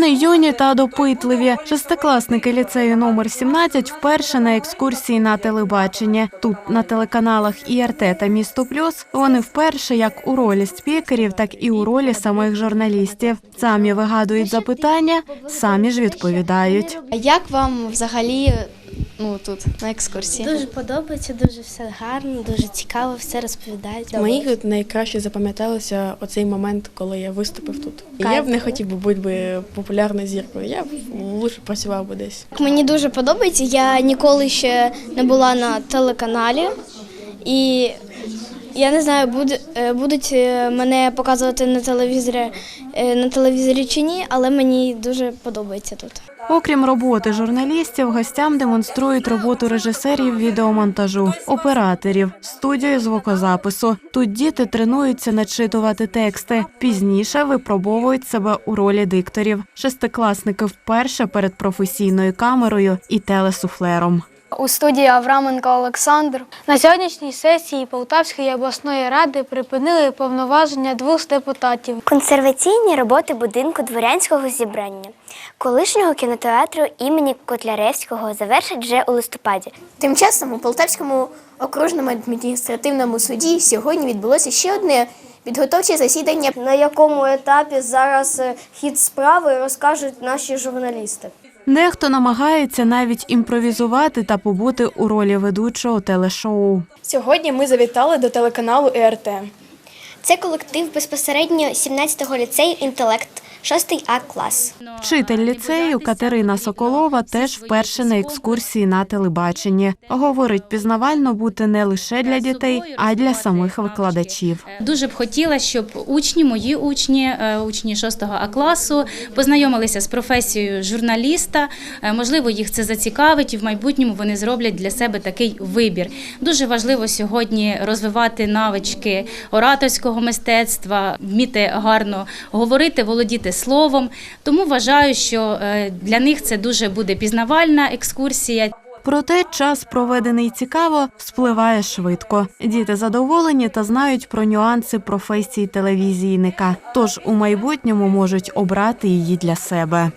Вони юні та допитливі. Шестикласники ліцею номер 17 вперше на екскурсії на телебаченні. Тут на телеканалах ІРТ та Місто Плюс вони вперше як у ролі спікерів, так і у ролі самих журналістів. Самі вигадують запитання, самі ж відповідають. А Як вам взагалі ну, тут на екскурсії? Дуже подобається, дуже все гарно, дуже цікаво, все розповідають. Мені тут найкраще запам'яталося оцей момент, коли я виступив тут. Я б не хотів би бути би популярною зіркою. Я б лучше працював би десь. Мені дуже подобається. Я ніколи ще не була на телеканалі, і я не знаю, е, будуть е, мене показувати на телевізорі, е, на телевізорі чи ні, але мені дуже подобається тут. Окрім роботи журналістів, гостям демонструють роботу режисерів відеомонтажу, операторів, студію звукозапису. Тут діти тренуються начитувати тексти. Пізніше випробовують себе у ролі дикторів. Шестикласники вперше перед професійною камерою і телесуфлером. У студії Авраменко Олександр на сьогоднішній сесії Полтавської обласної ради припинили повноваження двох депутатів. Консерваційні роботи будинку дворянського зібрання, колишнього кінотеатру імені Котляревського завершать вже у листопаді. Тим часом у Полтавському окружному адміністративному суді сьогодні відбулося ще одне підготовче засідання. на якому етапі зараз е, хід справи розкажуть наші журналісти. Дехто намагається навіть імпровізувати та побути у ролі ведучого телешоу. Сьогодні ми завітали до телеканалу ЕРТ. Це колектив безпосередньо 17-го ліцею інтелект, 6 А клас. Вчитель ліцею Катерина Соколова теж вперше на екскурсії на телебаченні. Говорить, пізнавально бути не лише для дітей, а й для самих викладачів. Дуже б хотіла, щоб учні, мої учні, е, учні 6 А класу, познайомилися з професією журналіста. Е, Можливо, їх це зацікавить, і в майбутньому вони зроблять для себе такий вибір. Дуже важливо сьогодні розвивати навички ораторського мистецтва, вміти гарно говорити, володіти словом. Тому вважаю, що е, для них це дуже буде пізнавальна екскурсія. Проте час, проведений цікаво, спливає швидко. Діти задоволені та знають про нюанси професії телевізійника. Тож у майбутньому можуть обрати її для себе.